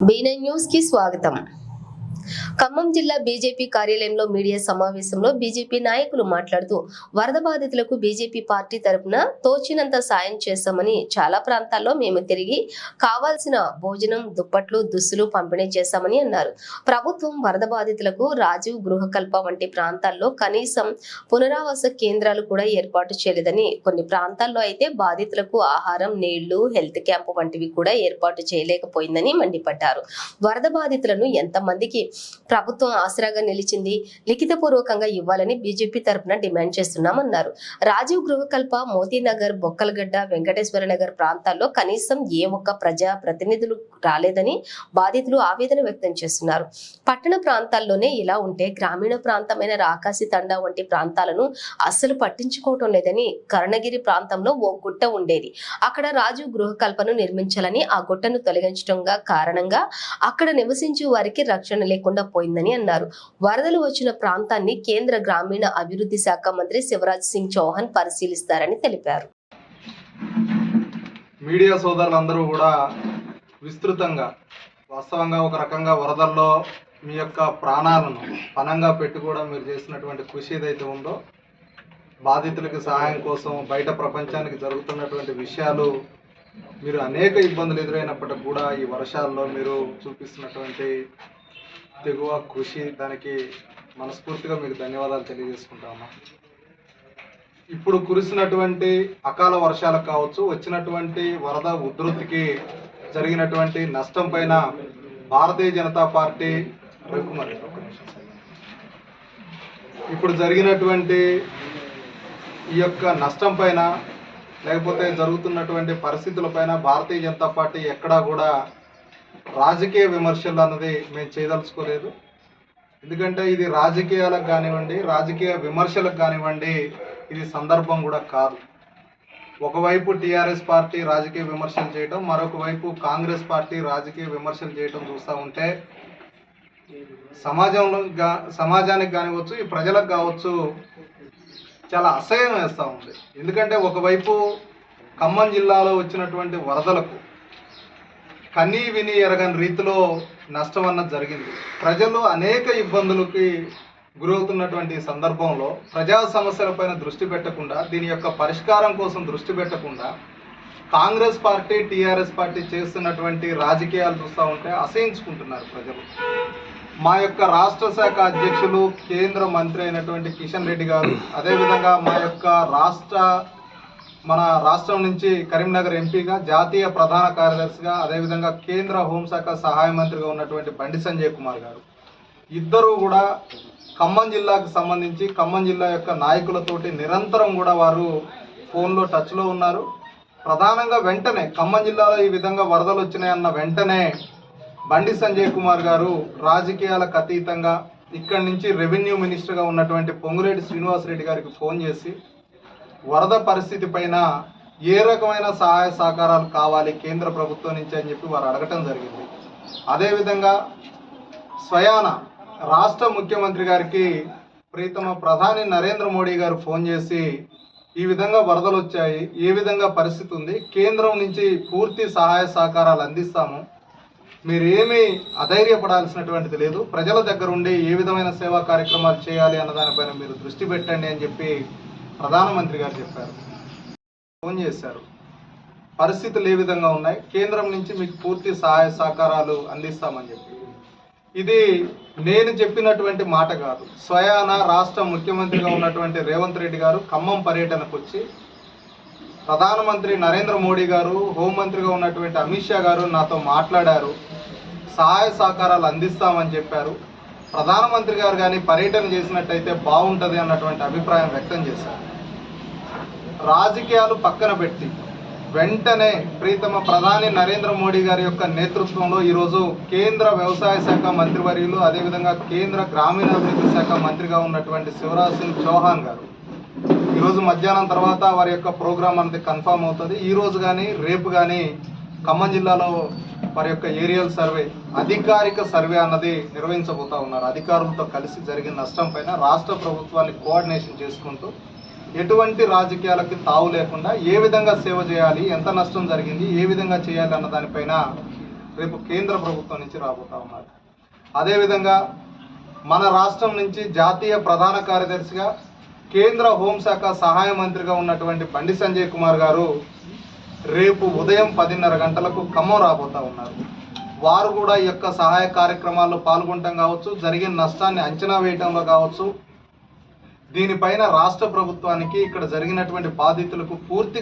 బీనై news కి స్వాగతం ఖమ్మం జిల్లా బీజేపీ కార్యాలయంలో మీడియా సమావేశంలో బీజేపీ నాయకులు మాట్లాడుతూ వరద బాధితులకు బీజేపీ పార్టీ తరపున తోచినంత సాయం చేశామని చాలా ప్రాంతాల్లో మేము తిరిగి కావాల్సిన భోజనం దుప్పట్లు దుస్తులు పంపిణీ చేశామని అన్నారు. ప్రభుత్వం వరద బాధితులకు రాజీవ్ గృహకల్ప వంటి ప్రాంతాల్లో కనీసం పునరావాస కేంద్రాలు కూడా ఏర్పాటు చేయలేదని కొన్ని ప్రాంతాల్లో అయితే బాధితులకు ఆహారం నీళ్ళు హెల్త్ క్యాంపు వంటివి కూడా ఏర్పాటు చేయలేకపోయిందని మండిపడ్డారు. వరద బాధితులను ఎంతమందికి ప్రభుత్వం ఆసరాగా నిలిచింది. లిఖితపూర్వకంగా ఇవ్వాలని బీజేపీ తరపున డిమాండ్ చేస్తున్నామన్నారు. రాజీవ్ గృహకల్ప మోతీనగర్ బొక్కలగడ్డ వెంకటేశ్వర నగర్ ప్రాంతాల్లో కనీసం ఏ ఒక్క ప్రజా ప్రతినిధులు రాలేదని బాధితులు ఆవేదన వ్యక్తం చేస్తున్నారు. పట్టణ ప్రాంతాల్లోనే ఇలా ఉంటే గ్రామీణ ప్రాంతమైన రాకాసి తండా వంటి ప్రాంతాలను అస్సలు పట్టించుకోవటం లేదని కర్ణగిరి ప్రాంతంలో ఓ గుట్ట ఉండేది. అక్కడ రాజు గృహకల్పను నిర్మించాలని ఆ గుట్టను తొలగించడంగా కారణంగా అక్కడ నివసించే వారికి రక్షణ లేకుండా పోయిందని అన్నారు. వరదలు వచ్చిన ప్రాంతాన్ని కేంద్ర గ్రామీణ అభివృద్ధి శాఖ మంత్రి శివరాజ్ సింగ్ చౌహాన్ పరిశీలిస్తారని తెలిపారు. మీడియా సోదరులందరూ కూడా విస్తృతంగా వాస్తవంగా ఒక రకంగా వరదల్లో మీ యొక్క ప్రాణాలను పనంగా పెట్టి కూడా మీరు చేసినటువంటి కృషి ఏదైతే ఉందో బాధితులకు సహాయం కోసం బయట ప్రపంచానికి జరుగుతున్నటువంటి విషయాలు మీరు అనేక ఇబ్బందులు ఎదురైనప్పటికి కూడా ఈ వర్షాల్లో మీరు చూపిస్తున్నటువంటి తెగువ కృషి దానికి మనస్ఫూర్తిగా మీకు ధన్యవాదాలు తెలియజేసుకుంటాము ఇప్పుడు కురిసినటువంటి అకాల వర్షాలకు కావచ్చు వచ్చినటువంటి వరద ఉధృతికి జరిగినటువంటి నష్టం పైన భారతీయ జనతా పార్టీ రవికుమార్ ఇప్పుడు జరిగినటువంటి ఈ యొక్క నష్టం పైన లేకపోతే జరుగుతున్నటువంటి పరిస్థితులపైన భారతీయ జనతా పార్టీ ఎక్కడా కూడా రాజకీయ విమర్శలు అన్నది మేము చేయదలుచుకోలేదు. ఎందుకంటే ఇది రాజకీయాలకు కానివ్వండి రాజకీయ విమర్శలకు కానివ్వండి ఇది సందర్భం కూడా కాదు. ఒకవైపు టీఆర్ఎస్ పార్టీ రాజకీయ విమర్శలు చేయటం మరొక వైపు కాంగ్రెస్ పార్టీ రాజకీయ విమర్శలు చేయటం చూస్తూ ఉంటే సమాజంలో సమాజానికి కానివచ్చు ఈ ప్రజలకు కావచ్చు చాలా అసహ్యం వేస్తూ ఉంది. ఎందుకంటే ఒకవైపు ఖమ్మం జిల్లాలో వచ్చినటువంటి వరదలకు కనీ విని ఎరగని రీతిలో నష్టం అన్నది జరిగింది. ప్రజలు అనేక ఇబ్బందులకి గురవుతున్నటువంటి సందర్భంలో ప్రజా సమస్యలపైన దృష్టి పెట్టకుండా దీని యొక్క పరిష్కారం కోసం దృష్టి పెట్టకుండా కాంగ్రెస్ పార్టీ టీఆర్ఎస్ పార్టీ చేస్తున్నటువంటి రాజకీయాలు చూస్తూ ఉంటే అసహించుకుంటున్నారు ప్రజలు. మా యొక్క రాష్ట్ర శాఖ అధ్యక్షులు కేంద్ర మంత్రి అయినటువంటి కిషన్ రెడ్డి గారు అదేవిధంగా మా యొక్క రాష్ట్ర మన రాష్ట్రం నుంచి కరీంనగర్ ఎంపీగా జాతీయ ప్రధాన కార్యదర్శిగా అదేవిధంగా కేంద్ర హోంశాఖ సహాయ మంత్రిగా ఉన్నటువంటి బండి సంజయ్ కుమార్ గారు. ఇద్దరు కూడా ఖమ్మం జిల్లాకు సంబంధించి ఖమ్మం జిల్లా యొక్క నాయకులతోటి నిరంతరం కూడా వారు ఫోన్లో టచ్లో ఉన్నారు. ప్రధానంగా వెంటనే ఖమ్మం జిల్లాలో ఈ విధంగా వరదలు వచ్చినాయన్న వెంటనే బండి సంజయ్ కుమార్ గారు రాజకీయాలకు అతీతంగా ఇక్కడి నుంచి రెవెన్యూ మినిస్టర్గా ఉన్నటువంటి పొంగులేటి శ్రీనివాసరెడ్డి గారికి ఫోన్ చేసి వరద పరిస్థితి పైన ఏ రకమైన సహాయ సహకారాలు కావాలి కేంద్ర ప్రభుత్వం నుంచి అని చెప్పి వారు అడగటం జరిగింది. అదేవిధంగా స్వయాన రాష్ట్ర ముఖ్యమంత్రి గారికి ప్రీతమ ప్రధాని నరేంద్ర మోడీ గారు ఫోన్ చేసి ఈ విధంగా వరదలు వచ్చాయి ఏ విధంగా పరిస్థితి ఉంది కేంద్రం నుంచి పూర్తి సహాయ సహకారాలు అందిస్తాము. మీరు ఏమీ అధైర్యపడాల్సినటువంటిది లేదు. ప్రజల దగ్గర ఉండి ఏ విధమైన సేవా కార్యక్రమాలు చేయాలి అన్న దానిపైన మీరు దృష్టి పెట్టండి అని చెప్పి ప్రధానమంత్రి గారు చెప్పారు. ఫోన్ చేశారు. పరిస్థితులు ఏ విధంగా ఉన్నాయి? కేంద్రం నుంచి మీకు పూర్తి సహాయ సహకారాలు అందిస్తామని చెప్పి. ఇది నేను చెప్పినటువంటి మాట కాదు. స్వయాన రాష్ట్ర ముఖ్యమంత్రిగా ఉన్నటువంటి రేవంత్ రెడ్డి గారు ఖమ్మం పర్యటనకు వచ్చి ప్రధానమంత్రి నరేంద్ర మోడీ గారు హోంమంత్రిగా ఉన్నటువంటి అమిత్ షా గారు నాతో మాట్లాడారు. సహాయ సహకారాలు అందిస్తామని చెప్పారు. ప్రధానమంత్రి గారు కానీ పర్యటన చేసినట్టయితే బాగుంటుంది అన్నటువంటి అభిప్రాయం వ్యక్తం చేశారు. రాజకీయాలు పక్కన పెట్టి వెంటనే ప్రీతమ ప్రధాని నరేంద్ర మోడీ గారి యొక్క నేతృత్వంలో ఈరోజు కేంద్ర వ్యవసాయ శాఖ మంత్రివర్యులు అదేవిధంగా కేంద్ర గ్రామీణాభివృద్ధి శాఖ మంత్రిగా ఉన్నటువంటి శివరాజ్ సింగ్ చౌహాన్ గారు ఈరోజు మధ్యాహ్నం తర్వాత వారి యొక్క ప్రోగ్రాం అనేది కన్ఫామ్ అవుతుంది. ఈరోజు కానీ రేపు కానీ ఖమ్మం జిల్లాలో వారి యొక్క ఏరియల్ సర్వే అధికారిక సర్వే అన్నది నిర్వహించబోతా ఉన్నారు. అధికారులతో కలిసి జరిగిన నష్టం పైన రాష్ట్ర ప్రభుత్వాన్ని కోఆర్డినేషన్ చేసుకుంటూ ఎటువంటి రాజకీయాలకి తావు లేకుండా ఏ విధంగా సేవ చేయాలి ఎంత నష్టం జరిగింది ఏ విధంగా చేయాలి అన్న దానిపైన రేపు కేంద్ర ప్రభుత్వం నుంచి రాబోతా ఉన్నారు. అదేవిధంగా మన రాష్ట్రం నుంచి జాతీయ ప్రధాన కార్యదర్శిగా కేంద్ర హోంశాఖ సహాయ మంత్రిగా ఉన్నటువంటి బండి సంజయ్ కుమార్ గారు రేపు ఉదయం పదిన్నర గంటలకు ఖమ్మం రాబోతా ఉన్నారు. వారు కూడా ఈ యొక్క సహాయ కార్యక్రమాల్లో పాల్గొనటం కావచ్చు జరిగిన నష్టాన్ని అంచనా వేయటంలో కావచ్చు. దీనిపైన రాష్ట్ర ప్రభుత్వానికి ఇక్కడ జరిగినటువంటి బాధితులకు పూర్తి